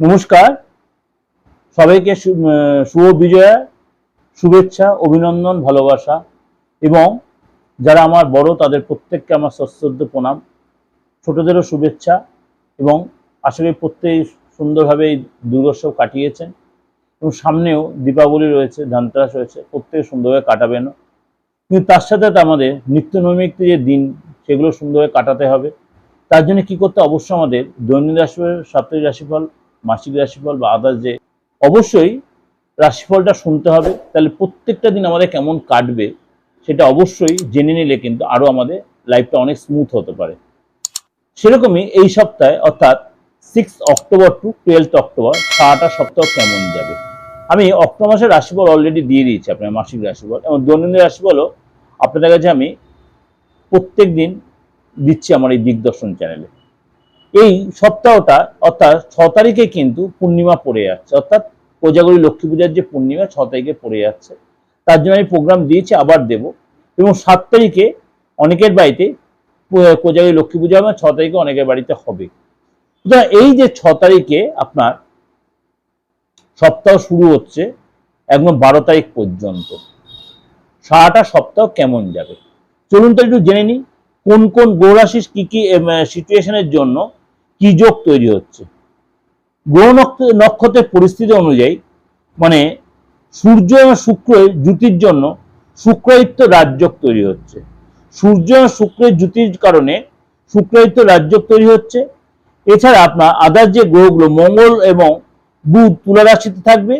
নমস্কার। সবাইকে শুভ বিজয়া, শুভেচ্ছা, অভিনন্দন, ভালোবাসা এবং যারা আমার বড়, তাদের প্রত্যেককে আমার সশ্রদ্ধ প্রণাম, ছোটদেরও শুভেচ্ছা এবং আশা করি প্রত্যেকেই সুন্দরভাবে এই দুর্গোৎসব কাটিয়েছেন এবং সামনেও দীপাবলি রয়েছে, ধানতেরাস রয়েছে, প্রত্যেকে সুন্দরভাবে কাটাবেনও কিন্তু তার সাথে আমাদের নিত্য নৈমিত্য যে দিন, সেগুলো সুন্দরভাবে কাটাতে হবে। তার জন্য কি করতে হবে? অবশ্যই আমাদের দৈনন্দিন রাশিফল সাপ্তাহিক রাশিফল মাসিক রাশিফল বা আদার্স যে অবশ্যই রাশিফলটা শুনতে হবে। তাহলে প্রত্যেকটা দিন আমাদের কেমন কাটবে সেটা অবশ্যই জেনে নিলে কিন্তু আরও আমাদের লাইফটা অনেক স্মুথ হতে পারে। সেরকমই এই সপ্তাহে অর্থাৎ six October to twelfth October সারাটা সপ্তাহ কেমন যাবে? আমি অক্টোবর মাসের রাশিফল অলরেডি দিয়ে দিয়েছি আপনার মাসিক রাশিফল এবং দৈনন্দিন রাশিফলও আপনাদের কাছে আমি প্রত্যেক দিন দিচ্ছি আমার এই দিগদর্শন চ্যানেলে এই সপ্তাহটা অর্থাৎ ছ তারিখে কিন্তু পূর্ণিমা পড়ে যাচ্ছে। অর্থাৎ কোজাগরী লক্ষ্মী পূজার যে পূর্ণিমা, ছ তারিখে পড়ে যাচ্ছে। তার জন্য আমি প্রোগ্রাম দিয়েছি, আবার দেব। এবং সাত তারিখে অনেকের বাড়িতে কোজাগরী লক্ষ্মী পূজা হবে, ছ তারিখে অনেকের বাড়িতে হবে। সুতরাং এই যে ছ তারিখে আপনার সপ্তাহ শুরু হচ্ছে, একদম বারো তারিখ পর্যন্ত। সারাটা সপ্তাহ কেমন যাবে? চলুন তো একটু জেনে নিই, কোন কোন গ্রহরাশির কি কি সিচুয়েশনের জন্য কি যোগ তৈরি হচ্ছে। গ্রহ নক্ষত্রের পরিস্থিতি অনুযায়ী মানে সূর্য এবং শুক্রের জুতির জন্য শুক্রায়িত্ব রাজযোগ তৈরি হচ্ছে। সূর্য এবং শুক্রের জুতির কারণে শুক্রায়িত্ব রাজযোগ তৈরি হচ্ছে। এছাড়া আপনার আদার যে গ্রহগুলো, মঙ্গল এবং বুধ তুলা রাশিতে থাকবে,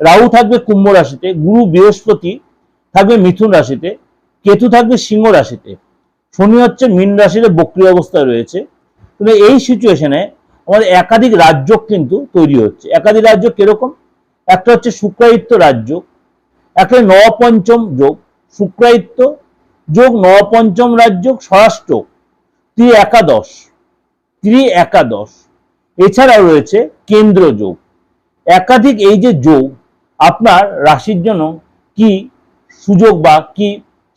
রাহু থাকবে কুম্ভ রাশিতে, গুরু বৃহস্পতি থাকবে মিথুন রাশিতে, কেতু থাকবে সিংহ রাশিতে। শনি হচ্ছে মীন রাশিতে বক্রি অবস্থায় রয়েছে। কিন্তু এই সিচুয়েশনে আমাদের একাধিক রাজ্য কিন্তু তৈরি হচ্ছে। একাধিক রাজ্য কীরকম? একটা হচ্ছে শুক্রায়িত্ব রাজ্য, একটা নবপঞ্চম যোগ। শুক্রায়িত্ব যোগ, নবপঞ্চম রাজ্য স্বরাষ্ট্র ত্রি একাদশ ত্রি একাদশ এছাড়াও রয়েছে কেন্দ্র যোগ। একাধিক এই যে যোগ, আপনার রাশির জন্য কি সুযোগ বা কি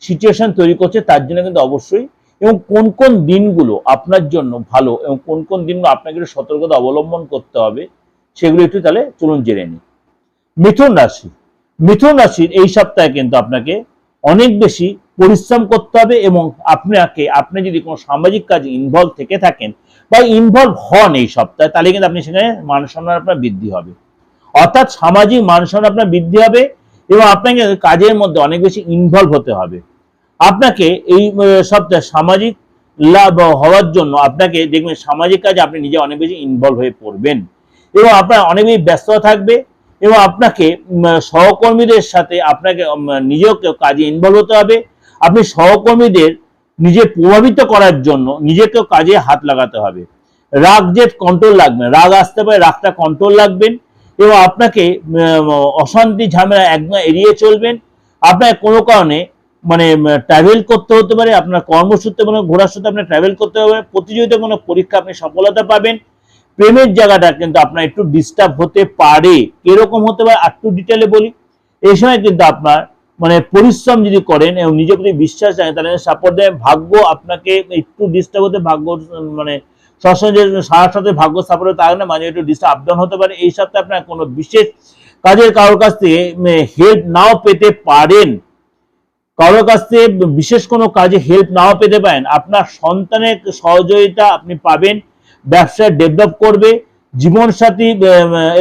সিচুয়েশন তৈরি করছে তার জন্য কিন্তু অবশ্যই এবং কোন কোন দিনগুলো আপনার জন্য ভালো এবং কোন কোন দিনগুলো আপনাকে একটু সতর্কতা অবলম্বন করতে হবে, সেগুলো একটু তাহলে চলুন জেনে নিই। মিথুন রাশি। মিথুন রাশির এই সপ্তাহে কিন্তু আপনাকে অনেক বেশি পরিশ্রম করতে হবে এবং আপনাকে, আপনি যদি কোনো সামাজিক কাজে ইনভলভ থেকে থাকেন বা ইনভলভ হন এই সপ্তাহে, তাহলে কিন্তু আপনি সেখানে মান সম্মান আপনার বৃদ্ধি হবে। অর্থাৎ সামাজিক মান সম্মান আপনার বৃদ্ধি হবে এবং আপনাকে কাজের মধ্যে অনেক বেশি ইনভলভ হতে হবে। আপনাকে এই সপ্তাহে সামাজিক লাভ হওয়ার জন্য আপনাকে দেখবেন সামাজিক কাজে আপনি নিজে অনেক বেশি ইনভলভ হয়ে পড়বেন। এবং আপনার অনেক বেশি ব্যস্ততা থাকবে এবং আপনাকে সহকর্মীদের সাথে আপনাকে নিজেও কাজে ইনভলভ হতে হবে। আপনি সহকর্মীদের নিজে প্রভাবিত করার জন্য নিজেকেও কাজে হাত লাগাতে হবে। রাগ যে কন্ট্রোল লাগবে রাগ আসতে পারে, রাগটা কন্ট্রোল লাগবেন এবং আপনাকে অশান্তি ঝামেলা একদম এড়িয়ে চলবেন। আপনার কোনো কারণে মানে ট্রাভেল করতে হতে পারে, আপনার কর্মসূত্রে কোনো ঘোরার সূত্রে আপনার ট্রাভেল করতে হবে প্রতিযোগিতা কোনো পরীক্ষা আপনি সফলতা পাবেন। প্রেমের জায়গাটা কিন্তু আপনার একটু ডিস্টার্ব হতে পারে কীরকম হতে পারে একটু ডিটেলে বলি। এই সময় কিন্তু আপনার মানে পরিশ্রম যদি করেন এবং নিজের প্রতি বিশ্বাস রাখেন, তাহলে সাপোর্ট দেয় ভাগ্য আপনাকে একটু ডিস্টার্ব হতে, ভাগ্য মানে সবসময় যে সারা সাথে ভাগ্য সাপোর্ট তার কারণে মাঝে একটু ডিস্টার্ব আপ ডাউন হতে পারে, এই সপ্তাহে আপনার কোনো বিশেষ কাজের কারোর কাছ থেকে হেল্প নাও পেতে পারেন। কারোর কাছ থেকে বিশেষ কোনো কাজে হেল্প নাও পেতে পারেন। আপনার সন্তানের সহযোগিতা আপনি পাবেন, ব্যবসা ডেভেলপ করবে, জীবনসাথী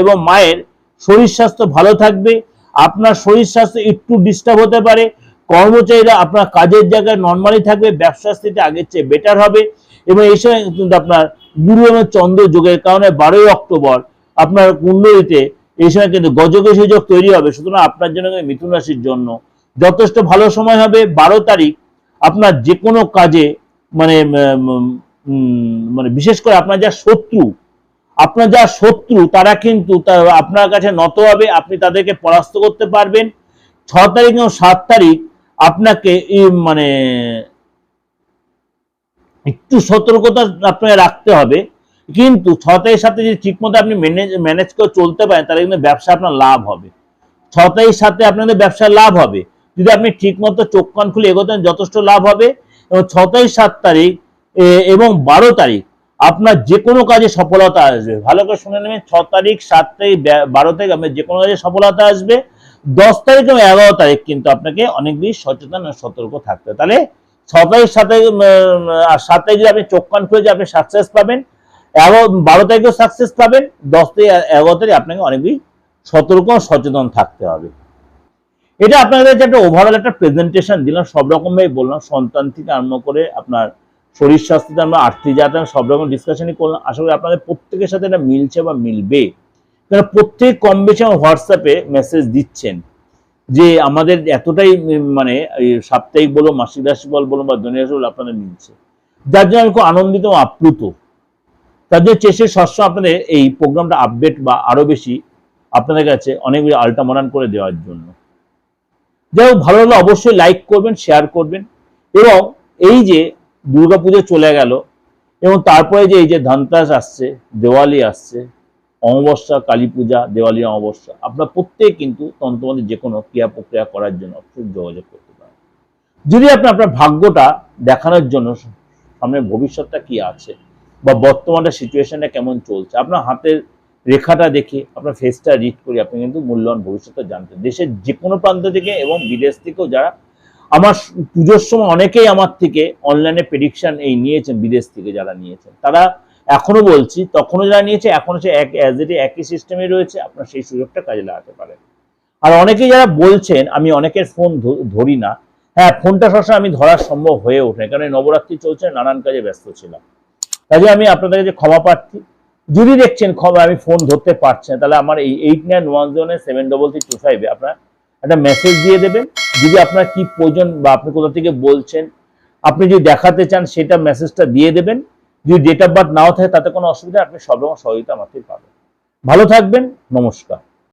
এবং মায়ের শরীর স্বাস্থ্য ভালো থাকবে, আপনার শরীর স্বাস্থ্য একটু ডিস্টার্ব হতে পারে, কর্মচারীরা আপনার কাজের জায়গায় নর্মালি থাকবে, ব্যবসার স্থিতি আগের চেয়ে বেটার হবে, এবং এই সময় কিন্তু আপনার গুরু এবং চন্দ্র যোগের কারণে বারোই অক্টোবর আপনার কুণ্ডলিতে এই সময় কিন্তু গজকেশী যোগ তৈরি হবে, সুতরাং আপনার জন্য মিথুন রাশির জন্য। যথেষ্ট ভালো সময় হবে, বারো তারিখ আপনার যে কোনো কাজে মানে মানে বিশেষ করে আপনার যা শত্রু, আপনার যা শত্রু, তারা কিন্তু আপনার কাছে নত হবে, আপনি তাদেরকে পরাস্ত করতে পারবেন। ছ তারিখ এবং সাত তারিখ আপনাকে মানে একটু সতর্কতা আপনাকে রাখতে হবে। কিন্তু ছ তারিখ সাথে যদি ঠিকমতো আপনি ম্যানেজ ম্যানেজ করে চলতে পারেন, তাহলে কিন্তু ব্যবসা আপনার লাভ হবে। ছ তারিখ সাথে আপনাদের ব্যবসার লাভ হবে। যদি আপনি ঠিকমতো চোখ কান খুলে এগোতেন, যথেষ্ট লাভ হবে। এবং ছ তারিখ সাত তারিখ এবং বারো তারিখ আপনার যে কোনো কাজে সফলতা আসবে। ভালো করে শুনে নেবেন ছ তারিখ, সাত তারিখ বারো তারিখ আপনার যে কোনো কাজে সফলতা আসবে। দশ তারিখ এবং এগারো তারিখ কিন্তু আপনাকে অনেক বেশি সচেতন সতর্ক থাকতে। তাহলে ছ তারিখ সাত আর সাত তারিখ যদি আপনি চোখ কান খুলে যে আপনি সাকসেস পাবেন, এগারো, বারো তারিখেও সাকসেস পাবেন, দশ তারিখ, এগারো তারিখ আপনাকে অনেক বেশি সতর্ক, সচেতন থাকতে হবে। এটা আপনাদের কাছে একটা ওভারঅল একটা প্রেজেন্টেশন দিলাম, সব রকম ভাবে বললাম, সন্তান থেকে আরম্ভ করে আপনার শরীর স্বাস্থ্য থেকে আমরা আর্থিক যাতে সব রকম ডিসকাশনই করলাম। আশা করি আপনাদের প্রত্যেকের সাথে এটা মিলছে বা মিলবে। কারণ প্রত্যেক কম বেশি আমার হোয়াটসঅ্যাপে মেসেজ দিচ্ছেন যে আমাদের এতটাই মানে সাপ্তাহিক বলো, মাসিক রাশিফল বলো বা দৈনিক রাশিফল আপনাদের মিলছে। যার জন্য আমি খুব আনন্দিত ও আপ্লুত। তার জন্য চেষ্টা সবসময় আপনাদের এই প্রোগ্রামটা আপডেট বা আরও বেশি আপনাদের কাছে অনেক বেশি আল্টামরান করে দেওয়ার জন্য। যাই হোক, ভালো লাগলে অবশ্যই লাইক করবেন শেয়ার করবেন। এবং এই যে দুর্গাপুজো চলে গেল, এবং তারপরে যে এই যে ধানতেরাস আসছে, দেওয়ালি আসছে, অমাবস্যা, কালী পূজা, দেওয়ালি, অমাবস্যা, আপনার প্রত্যেক কিন্তু তন্ত্রমন্ত্রের যে কোনো ক্রিয়া প্রক্রিয়া করার জন্য অবশ্যই যোগাযোগ করতে পারেন। যদি আপনি আপনার ভাগ্যটা দেখানোর জন্য সামনে ভবিষ্যৎটা কি আছে, বা বর্তমানে সিচুয়েশনটা কেমন চলছে, আপনার হাতের রেখাটা দেখে আপনার ফেসটা রিড করে, আপনি কিন্তু মূল্যবান ভবিষ্যৎটা জানতেন দেশের যে কোনো প্রান্ত থেকে এবং বিদেশ থেকেও যারা আমার পুজোর সময় অনেকেই আমার থেকে অনলাইনে প্রেডিকশন এই নিয়েছেন, বিদেশ থেকে যারা নিয়েছেন। তারা এখনও বলছি, তখনও যারা নিয়েছে, এখনও সে এক অ্যাজ এটি একই সিস্টেমে রয়েছে, আপনার সেই সুযোগটা কাজে লাগাতে পারেন। আর অনেকেই যারা বলছেন, আমি অনেকের ফোন ধরি না হ্যাঁ ফোনটা সবসময় আমি ধরা সম্ভব হয়ে ওঠে কারণ নবরাত্রি চলছে, নানান কাজে ব্যস্ত ছিলাম। কাজে আমি আপনাদের কাছে ক্ষমা প্রার্থী। যদি দেখছেন খবর, আমি ফোন ধরতে পারছি না, তাহলে আমার এই eight nine one zero seven double three two ফাইভে আপনার একটা মেসেজ দিয়ে দেবেন। যদি আপনার কি প্রয়োজন বা আপনি কোথা থেকে বলছেন, আপনি যদি দেখাতে চান, সেটা মেসেজটা দিয়ে দেবেন। যদি ডেট অফ বার্থ নাও থাকে, তাতে কোনো অসুবিধা আপনি সব রকম সহযোগিতা আমাকে পাবেন। ভালো থাকবেন, নমস্কার।